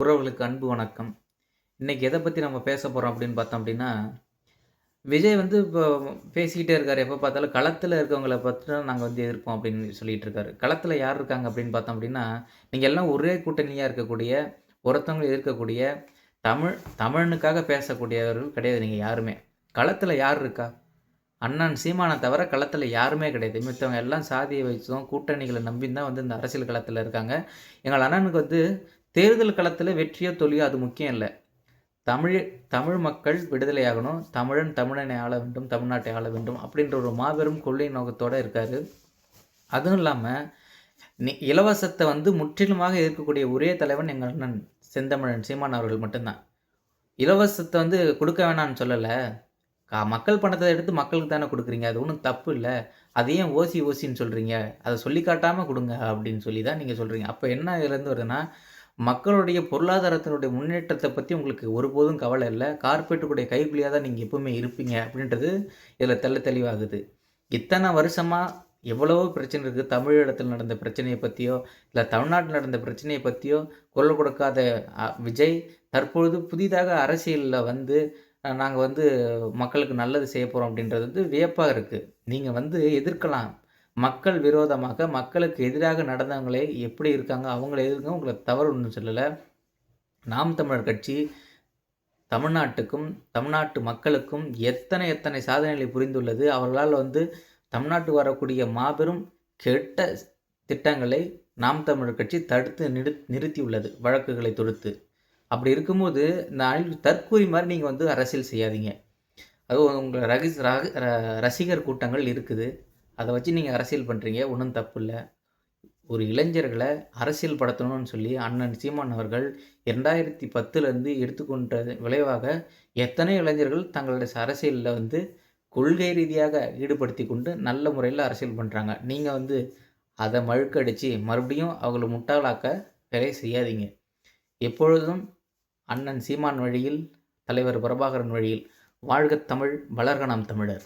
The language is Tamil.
உறவுகளுக்கு அன்பு வணக்கம். இன்றைக்கி எதை பற்றி நம்ம பேச போகிறோம் அப்படின்னு பார்த்தோம் அப்படின்னா விஜய் வந்து இப்போ பேசிக்கிட்டே இருக்கார். எப்போ பார்த்தாலும் களத்தில் இருக்கவங்கள பார்த்து நாங்கள் வந்து எதிர்ப்போம் அப்படின்னு சொல்லிட்டு இருக்காரு. களத்தில் யார் இருக்காங்க அப்படின்னு பார்த்தோம் அப்படின்னா நீங்கள் எல்லாம் ஒரே கூட்டணியாக இருக்கக்கூடிய ஒருத்தவங்களை எதிர்க்கக்கூடிய தமிழ் தமிழனுக்காக பேசக்கூடியவர்கள் கிடையாது நீங்கள் யாருமே. களத்தில் யார் இருக்கா? அண்ணன் சீமானை தவிர களத்தில் யாருமே கிடையாது. மித்தவங்க எல்லாம் சாதியை வச்சும் கூட்டணிகளை நம்பி தான் வந்து இந்த அரசியல் களத்தில் இருக்காங்க. எங்கள் அண்ணனுக்கு வந்து தேர்தல் களத்தில் வெற்றியோ தோல்வியோ அது முக்கியம் இல்லை. தமிழ் தமிழ் மக்கள் விடுதலையாகணும் தமிழன் தமிழனை ஆள வேண்டும் தமிழ்நாட்டை ஆள வேண்டும் அப்படின்ற ஒரு மாபெரும் கொள்கை நோக்கத்தோடு இருக்கார். அதுவும் இல்லாமல் இலவசத்தை வந்து முற்றிலுமாக இருக்கக்கூடிய ஒரே தலைவன் எங்கள் அண்ணன் செந்தமிழன் சீமான் அவர்கள் மட்டும்தான். இலவசத்தை வந்து கொடுக்க வேணாம்னு சொல்லலை. கா மக்கள் பணத்தை எடுத்து மக்களுக்கு தானே கொடுக்குறீங்க. அது ஒன்றும் தப்பு இல்லை. அது ஏன் ஓசி ஓசின்னு சொல்கிறீங்க அதை சொல்லி காட்டாமல் கொடுங்க அப்படின்னு சொல்லி தான் நீங்கள் சொல்கிறீங்க அப்போ என்ன இதுலேருந்து வருதுன்னா மக்களுடைய பொருளாதாரத்தினுடைய முன்னேற்றத்தை பற்றி உங்களுக்கு ஒருபோதும் கவலை இல்லை. கார்பரேட்டுடைய கைக்குள்ளியாக தான் நீங்கள் எப்பவுமே இருப்பீங்க அப்படின்றது இதில் தெள்ள தெளிவாகுது. இத்தனை வருஷமாக எவ்வளவோ பிரச்சனை இருக்குது தமிழகத்தில் நடந்த பிரச்சனையை பற்றியோ இல்லை தமிழ்நாட்டில் நடந்த பிரச்சனையை பற்றியோ குரல் கொடுக்காத விஜய் தற்பொழுது புதிதாக அரசியலில் வந்து நாங்கள் வந்து மக்களுக்கு நல்லது செய்ய போகிறோம் அப்படின்றது வந்து வியப்பாக இருக்குது நீங்கள் வந்து எதிர்க்கலாம். மக்கள் விரோதமாக மக்களுக்கு எதிராக நடந்தவங்களே எப்படி இருக்காங்க அவங்கள எதிர்க்க உங்களை தவறு ஒன்றும் சொல்லலை. நாம் தமிழர் கட்சி தமிழ்நாட்டுக்கும் தமிழ்நாட்டு மக்களுக்கும் எத்தனை எத்தனை சாதனைகளை புரிந்துள்ளது. அவர்களால் வந்து தமிழ்நாட்டுக்கு வரக்கூடிய மாபெரும் கெட்ட திட்டங்களை நாம் தமிழர் கட்சி தடுத்து நிறு நிறுத்தியுள்ளது வழக்குகளை தொடுத்து. அப்படி இருக்கும்போது இந்த அணில் தற்கூரி மாதிரி நீங்கள் வந்து அரசியல் செய்யாதீங்க. அது உங்கள் ரகி ரக- ர- ரசிகர் கூட்டங்கள் இருக்குது. அதை வச்சு நீங்கள் அரசியல் பண்ணுறீங்க ஒன்றும் தப்பு இல்லை ஒரு இளைஞர்களை அரசியல் படுத்தணும்னு சொல்லி அண்ணன் சீமான் அவர்கள் இரண்டாயிரத்தி பத்துலேருந்து எடுத்துக்கொண்ட விளைவாக எத்தனை இளைஞர்கள் தங்களுடைய அரசியலில் வந்து கொள்கை ரீதியாக ஈடுபடுத்தி கொண்டு நல்ல முறையில் அரசியல் பண்ணுறாங்க நீங்கள் வந்து அதை மழுக்கடிச்சு மறுபடியும் அவங்கள முட்டாளாக்க வேலை செய்யாதீங்க. எப்பொழுதும் அண்ணன் சீமான் வழியில் தலைவர் பிரபாகரன் வழியில் வாழ்க தமிழ் வளர்க நாம் தமிழர்.